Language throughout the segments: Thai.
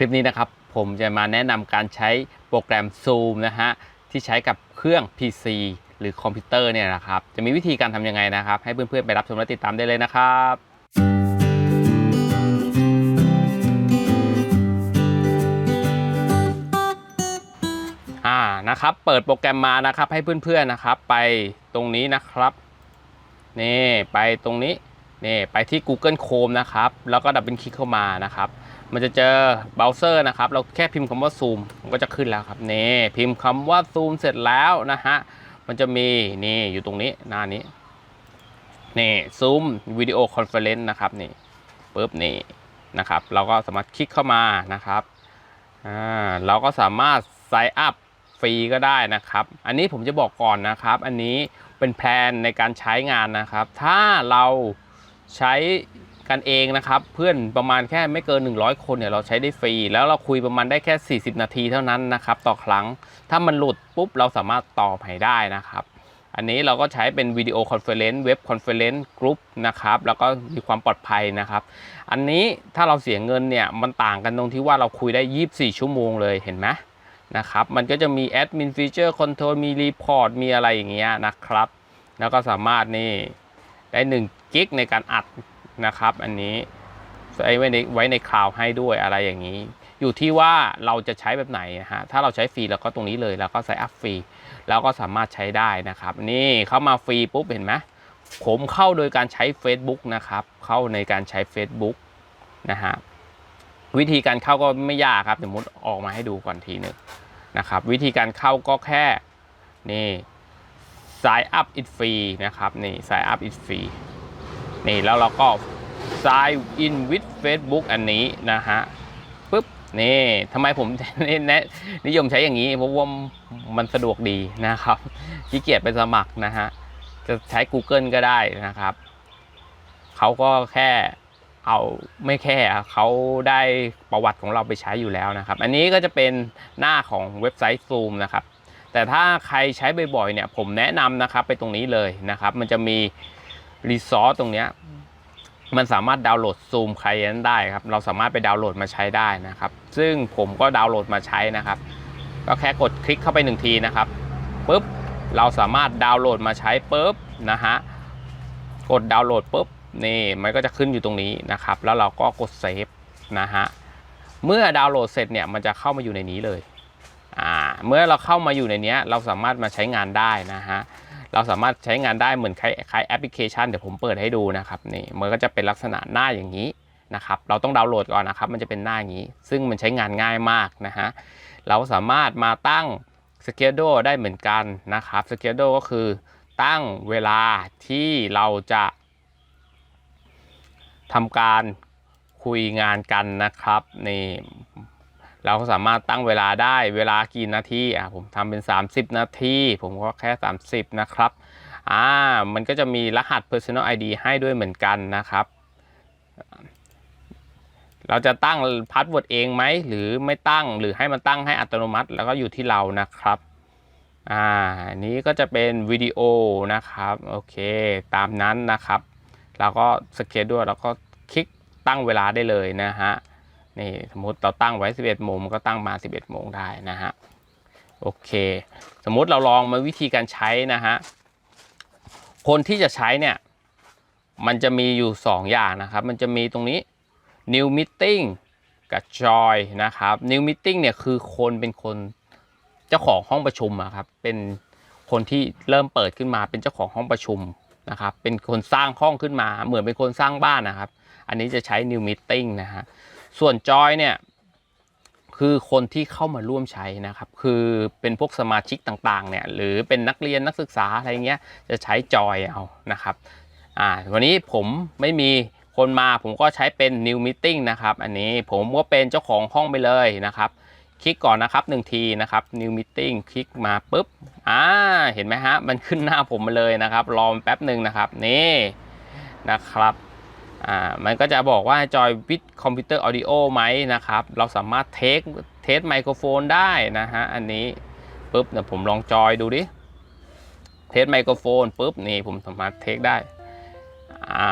คลิปนี้นะครับผมจะมาแนะนำการใช้โปรแกรม Zoom นะฮะที่ใช้กับเครื่อง PC หรือคอมพิวเตอร์เนี่ยนะครับจะมีวิธีการทำยังไงนะครับ ให้เพื่อนๆไปรับชมและติดตามได้เลยนะครับอ่านะครับเปิดโปรแกรมมานะครับให้เพื่อนๆนะครับ ไปตรงนี้นะครับนี่ไปตรงนี้นี่ไปที่ Google Chrome นะครับ แล้วก็ดับเบิลคลิกเข้ามานะครับ มันจะเจอเบราว์เซอร์นะครับ เราแค่พิมพ์คำว่า Zoom มันก็จะขึ้นแล้วครับนี่พิมพ์คำว่า Zoom เสร็จแล้วนะฮะมันจะมีนี่อยู่ตรงนี้หน้านี้นี่ Zoom วิดีโอคอนเฟอเรนซ์นะครับนี่ปุ๊บนี่นะครับ เราก็สามารถคลิกเข้ามานะครับอ่าเราก็สามารถ sign up ฟรีก็ได้นะครับ อันนี้ผมจะบอกก่อนนะครับ อันนี้เป็นแพลนในการใช้งานนะครับ ถ้าเราใช้ กันเองนะครับเพื่อนประมาณแค่ไม่เกิน 100 คนเนี่ยเราใช้ได้ฟรี แล้วเราคุยประมาณได้แค่ 40 นาทีเท่านั้นนะครับต่อครั้งถ้ามันหลุดปุ๊บเราสามารถต่อใหม่ได้นะครับ อันนี้เราก็ใช้เป็นวิดีโอคอนเฟอเรนซ์เว็บคอนเฟอเรนซ์กรุ๊ปนะครับแล้วก็มีความปลอดภัยนะครับ อันนี้ถ้าเราเสียเงินเนี่ยมันต่างกันตรงที่ว่าเราคุยได้ 24 ชั่วโมงเลยเห็นไหมนะครับมันก็จะมีแอดมินฟีเจอร์คอนโทรลมีรีพอร์ตมีอะไรอย่างเงี้ยนะครับ แล้วก็สามารถนี่ได้1กิกในการอัด นะครับ อันนี้ใช้ไว้ในไว้ในคลาวให้ด้วยอะไรอย่างนี้ อยู่ที่ว่าเราจะใช้แบบไหนนะฮะถ้าเราใช้ฟรีเราก็ตรงนี้เลยแล้วก็ใส่อัพฟรีแล้วก็สามารถใช้ได้นะครับ นี่เข้ามาฟรีปุ๊บเห็นไหมผมเข้าโดยการใช้ Facebook นะครับ เข้าในการใช้ Facebook นะฮะวิธีการเข้าก็ไม่ยากครับเดี๋ยวมุดออกมาให้ดูก่อนทีหนึ่งนะครับ วิธีการเข้าก็แค่นี่ sign up it free นะครับนี่ sign up it free นี่แล้วเราก็ sign in with Facebook อันนี้นะฮะปุ๊บนี่ทำไมผมแนะนิยมใช้อย่างนี้เพราะว่ามันสะดวกดีนะครับขี้เกียจไปสมัครนะฮะจะใช้ Google ก็ได้นะครับเขาก็แค่เอาไม่แค่เขาได้ประวัติของเราไปใช้อยู่แล้วนะครับ อันนี้ก็จะเป็นหน้าของเว็บไซต์ Zoom นะครับ แต่ถ้าใครใช้บ่อยๆเนี่ยผมแนะนำนะครับไปตรงนี้เลยนะครับ มันจะมี รีซอสตรงเนี้ยมันสามารถดาวน์โหลด Zoom Client ได้ครับ เราสามารถไปดาวน์โหลดมาใช้ได้นะครับ ซึ่งผมก็ดาวน์โหลดมาใช้นะครับ ก็แค่กดคลิกเข้าไปหนึ่งทีนะครับปุ๊บเราสามารถดาวน์โหลดมาใช้ปุ๊บนะฮะกดดาวน์โหลดปุ๊บนี่มันก็จะขึ้นอยู่ตรงนี้นะครับ แล้วเราก็กดเซฟนะฮะเมื่อดาวน์โหลดเสร็จเนี่ยมันจะเข้ามาอยู่ในนี้เลยอ่าเมื่อเราเข้ามาอยู่ในนี้เราสามารถมาใช้งานได้นะฮะ เราสามารถใช้งานได้เหมือนคล้ายแอปพลิเคชันเดี๋ยวผมเปิดให้ดูนะครับนี่มันก็จะเป็นลักษณะหน้าอย่างนี้นะครับเราต้องดาวน์โหลดก่อนนะครับมันจะเป็นหน้าอย่างนี้ ซึ่งมันใช้งานง่ายมากนะฮะเราสามารถมาตั้ง schedule ได้เหมือนกันนะครับ schedule ก็คือตั้งเวลาที่เราจะทำการคุยงานกันนะครับนี่ เราก็สามารถตั้งเวลาได้เวลากี่นาทีอะผมทำเป็น 30 นาที ผมก็แค่ 30 นะครับอ่ามันก็จะมีรหัส personal ID ให้ด้วยเหมือนกันนะครับ เราจะตั้งพาสเวิร์ดเองไหมหรือไม่ตั้งหรือให้มันตั้งให้อัตโนมัติ แล้วก็อยู่ที่เรานะครับอ่านนี้ก็จะเป็นวิดีโอนะครับโอเคตามนั้นนะครับ เราก็สเกจด้วยแล้วก็คลิกตั้งเวลาได้เลยนะฮะ นี่สมมติเราตั้งไว้ 11โมงมันก็ตั้งมา 11โมงได้นะฮะโอเค สมมุติเราลองมาวิธีการใช้นะฮะคนที่จะใช้เนี่ยมันจะมีอยู่ 2 อย่างนะครับ มันจะมีตรงนี้ new meeting กับ joy นะครับ new meeting เนี่ยคือคนเป็นคนเจ้าของห้องประชุมอะครับ เป็นคนที่เริ่มเปิดขึ้นมาเป็นเจ้าของห้องประชุมนะครับ เป็นคนสร้างห้องขึ้นมา เหมือนเป็นคนสร้างบ้านนะครับ อันนี้จะใช้ new meeting นะฮะ ส่วนจอยเนี่ยคือคนที่เข้ามาร่วมใช้นะครับ คือเป็นพวกสมาชิกต่างๆเนี่ยหรือเป็นนักเรียนนักศึกษาอะไรเงี้ยจะใช้จอยเอานะครับอ่าวันนี้ผมไม่มีคนมาผมก็ใช้เป็น new meeting นะครับ อันนี้ผมก็เป็นเจ้าของห้องไปเลยนะครับ คลิกก่อนนะครับหนึ่งทีนะครับ new meeting คลิกมาปุ๊บอ่าเห็นไหมฮะมันขึ้นหน้าผมมาเลยนะครับ รอแป๊บหนึ่งนะครับนี่นะครับ อ่ามันก็จะบอกว่าจอยวิดคอมพิวเตอร์ออดิโอไหมนะครับ เราสามารถเทสเทสไมโครโฟนได้นะฮะ อันนี้ปุ๊บเดี๋ยวผมลองจอยดูดิ เทสไมโครโฟนปุ๊บนี่ผมสามารถเทสได้อ่า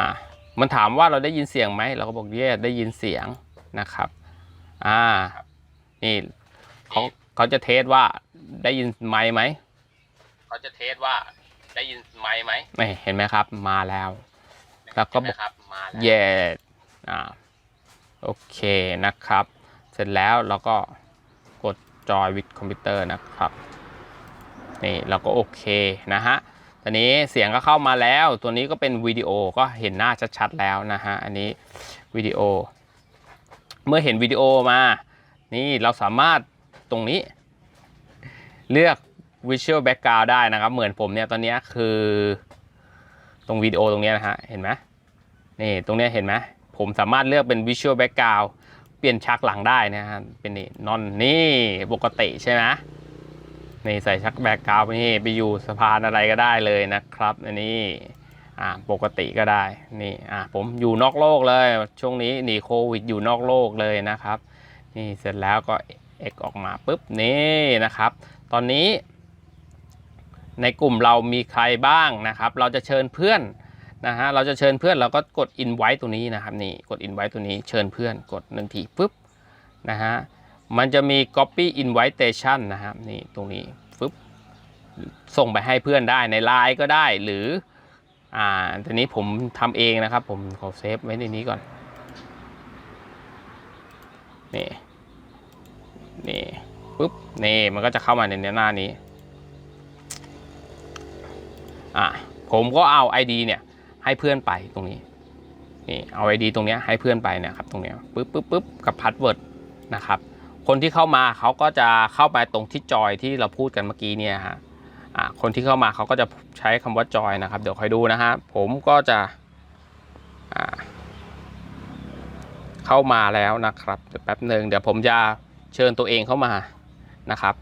มันถามว่าเราได้ยินเสียงไหม เราก็บอกเย่ได้ยินเสียงนะครับอ่านี่เขาเขาจะเทสว่าได้ยินไมค์ไหมเขาจะเทสว่าได้ยินไมค์ไหมไม่เห็นไหมครับมาแล้ว แล้วก็บอกเย่อ่าโอเคนะครับ เสร็จแล้วเราก็กดจอยวิดคอมพิวเตอร์นะครับนี่เราก็โอเคนะฮะตอนนี้เสียงก็เข้ามาแล้ว ตัวนี้ก็เป็นวิดีโอก็เห็นหน้าชัดๆแล้วนะฮะอันนี้วิดีโอ เมื่อเห็นวิดีโอมา นี่เราสามารถตรงนี้ เลือก Visual Background ได้นะครับ เหมือนผมเนี่ยตอนเนี้ยคือ ตรงวิดีโอตรงนี้นะฮะ เห็นไหมนี่ตรงนี้เห็นไหมผมสามารถเลือกเป็น Visual Background เปลี่ยนฉากหลังได้นะฮะ เป็นนี่นอนนี่ปกติใช่ไหมนี่ใส่ชักแบ็กกราวนี่ไปอยู่สะพานอะไรก็ได้เลยนะครับ อันนี้อ่าปกติก็ได้ นี่อ่าผมอยู่นอกโลกเลย ช่วงนี้หนีโควิดอยู่นอกโลกเลยนะครับ นี่เสร็จแล้วก็เอ็กออกมาปุ๊บนี่นะครับ ตอนนี้ ในกลุ่มเรามีใครบ้างนะครับ เราจะเชิญเพื่อนนะฮะ เราจะเชิญเพื่อนเราก็กด invite ตัวนี้นะครับนี่กด invite ตัวนี้เชิญเพื่อนกดหนึ่งทีปุ๊บนะฮะ มันจะมี copy invitation นะครับนี่ตรงนี้ปุ๊บส่งไปให้เพื่อนได้ในไลน์ก็ได้หรืออ่าทีนี้ผมทำเองนะครับ ผมขอเซฟไว้ในนี้ก่อนนี่นี่ปุ๊บนี่มันก็จะเข้ามาในหน้านี้ อะผมก็เอา ID เนี่ยให้เพื่อนไปตรงนี้นี่เอา ID ตรงนี้ให้เพื่อนไปเนี่ยครับตรงนี้ปึ๊บปึ๊บปึ๊บกับพาสเวิร์ดนะครับคนที่เข้ามาเขาก็จะเข้าไปตรงที่จอยที่เราพูดกันเมื่อกี้เนี่ยฮะอะคนที่เข้ามาเขาก็จะใช้คำว่าจอยนะครับเดี๋ยวคอยดูนะฮะผมก็จะอ่าเข้ามาแล้วนะครับเดี๋ยวแป๊บหนึ่งเดี๋ยวผมจะเชิญตัวเองเข้ามานะครับ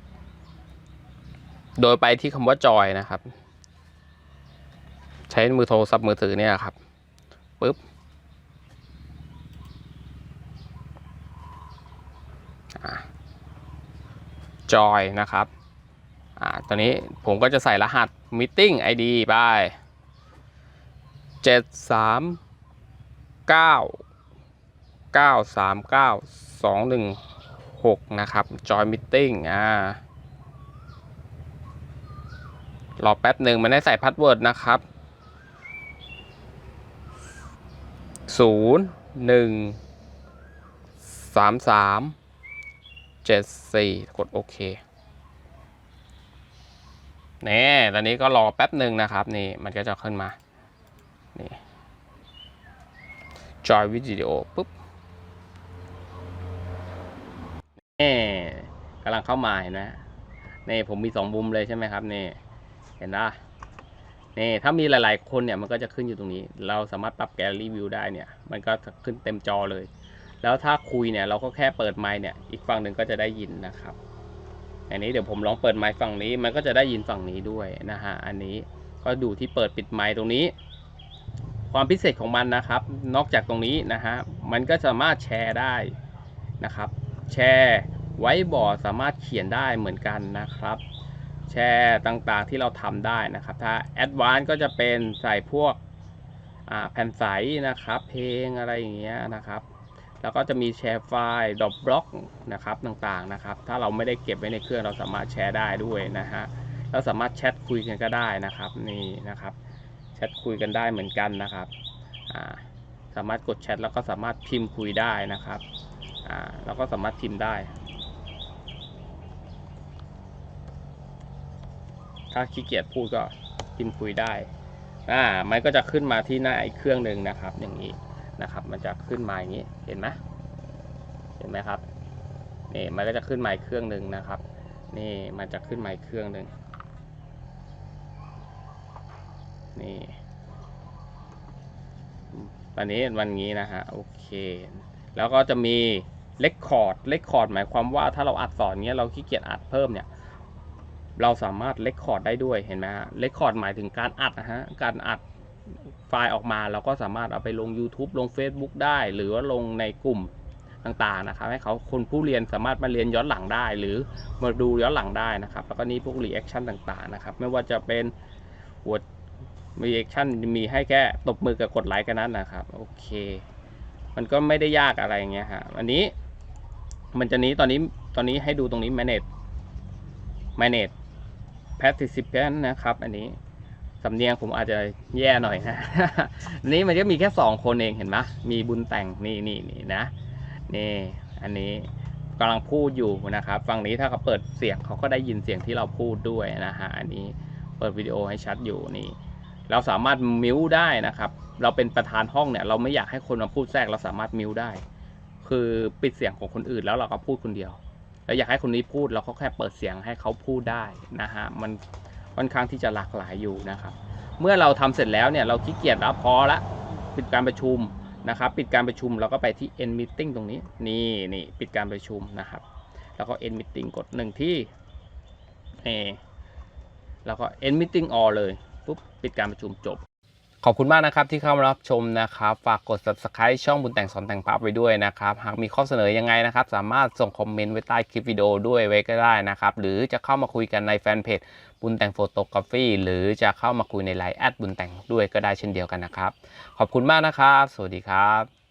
โดยไปที่คำว่าจอยนะครับ ใช้มือโทรศัพท์มือถือเนี่ยครับปุ๊บจอยนะครับอ่าตอนนี้ผมก็จะใส่รหัส meeting ID ไปเจ็ดสามเก้าเก้าสามเก้าสองหนึ่งหกนะครับจอย meeting อ่ารอแป๊บหนึ่งมันได้ใส่พาสเวิร์ดนะครับ ศูนย์หนึ่งสามสามเจ็ดสี่กดโอเคนี่ตอนนี้ก็รอแป๊บหนึ่งนะครับนี่มันก็จะขึ้นมา นี่จอยวิดีโอปุ๊บนี่กำลังเข้ามาเห็นไหมนี่ผมมีสองมุมเลยใช่ไหมครับนี่ เห็นปะ นี่ถ้ามีหลายๆคนเนี่ยมันก็จะขึ้นอยู่ตรงนี้ เราสามารถปรับแกลลี่วิวได้เนี่ย มันก็จะขึ้นเต็มจอเลย แล้วถ้าคุยเนี่ยเราก็แค่เปิดไมค์เนี่ย อีกฝั่งหนึ่งก็จะได้ยินนะครับ อันนี้เดี๋ยวผมลองเปิดไมค์ฝั่งนี้ มันก็จะได้ยินฝั่งนี้ด้วยนะฮะ อันนี้ก็ดูที่เปิดปิดไมค์ตรงนี้ ความพิเศษของมันนะครับ นอกจากตรงนี้นะฮะ มันก็สามารถแชร์ได้นะครับ แชร์ไว้บอร์ดสามารถเขียนได้เหมือนกันนะครับ แชร์ต่างๆที่เราทำได้นะครับ ถ้าแอดวานก็จะเป็นใส่พวกแผ่นใสนะครับ เพลงอะไรอย่างเงี้ยนะครับ แล้วก็จะมีแชร์ไฟล์ดอปบล็อกนะครับต่างๆนะครับ ถ้าเราไม่ได้เก็บไว้ในเครื่องเราสามารถแชร์ได้ด้วยนะฮะเราสามารถแชทคุยกันก็ได้นะครับนี่นะครับแชทคุยกันได้เหมือนกันนะครับสามารถกดแชทแล้วก็สามารถพิมพ์คุยได้นะครับแล้วก็สามารถพิมพ์ได้ ถ้าขี้เกียจพูดก็พิมพ์คุยได้อ่ามันก็จะขึ้นมาที่หน้าอีกเครื่องหนึ่งนะครับ อย่างนี้นะครับ มันจะขึ้นมาอย่างนี้เห็นไหมเห็นไหมครับนี่มันก็จะขึ้นมาอีกเครื่องหนึ่งนะครับ นี่มันจะขึ้นมาอีกเครื่องหนึ่งนี่ตอนนี้วันนี้นะฮะโอเค แล้วก็จะมีเลคคอร์ดเลคคอร์ดหมายความว่าถ้าเราอัดสอนเนี้ยเราขี้เกียจอัดเพิ่มเนี่ย เราสามารถเลคคอร์ดได้ด้วยเห็นไหมฮะเลคคอร์ดหมายถึงการอัดนะฮะการอัดไฟล์ออกมาเราก็สามารถเอาไปลง YouTube ลง Facebook ได้ หรือว่าลงในกลุ่มต่างๆนะครับให้เขาคนผู้เรียนสามารถมาเรียนย้อนหลังได้ หรือมาดูย้อนหลังได้นะครับแล้วก็นี้พวกรีแอคชั่นต่างๆนะครับไม่ว่าจะเป็นหัวรีแอคชั่นมีให้แค่ตบมือกับกดไลค์กันนั้นนะครับโอเค มันก็ไม่ได้ยากอะไรเงี้ยฮะอันนี้มันจะนี้ตอนนี้ตอนนี้ให้ดูตรงนี้ manage manage participant นะครับ อันนี้สำเนียงผมอาจจะแย่หน่อยนะอันนี้มันก็มีแค่สองคนเองเห็นไหมมีบุญแต่งนี่นี่นี่นะนี่อันนี้กำลังพูดอยู่นะครับฝั่งนี้ถ้าเขาเปิดเสียงเขาก็ได้ยินเสียงที่เราพูดด้วยนะฮะอันนี้เปิดวิดีโอให้ชัดอยู่นี่ เราสามารถมิวได้นะครับ เราเป็นประธานห้องเนี่ย เราไม่อยากให้คนมาพูดแทรกเราสามารถมิวได้ คือปิดเสียงของคนอื่นแล้วเราก็พูดคนเดียว แล้วอยากให้คนนี้พูดเราก็แค่เปิดเสียงให้เขาพูดได้นะฮะมันค่อนข้างที่จะหลากหลายอยู่นะครับ เมื่อเราทำเสร็จแล้วเนี่ยเราขี้เกียจแล้วพอละปิดการประชุมนะครับ ปิดการประชุมเราก็ไปที่ end meeting ตรงนี้นี่นี่ปิดการประชุมนะครับ แล้วก็ end meeting กดหนึ่งที่นี่แล้วก็ end meeting all เลยปุ๊บปิดการประชุมจบ ขอบคุณมากนะครับที่เข้ามารับชมนะครับ ฝากกด subscribe ช่องบุญแต่งสอนแต่งภาพไว้ด้วยนะครับ หากมีข้อเสนอยังไงนะครับ สามารถส่งคอมเมนต์ไว้ใต้คลิปวิดีโอด้วยไว้ก็ได้นะครับ หรือจะเข้ามาคุยกันในแฟนเพจบุญแต่งโฟโตกราฟีหรือจะเข้ามาคุยในไลน์แอดบุญแต่งด้วยก็ได้เช่นเดียวกันนะครับ ขอบคุณมากนะครับ สวัสดีครับ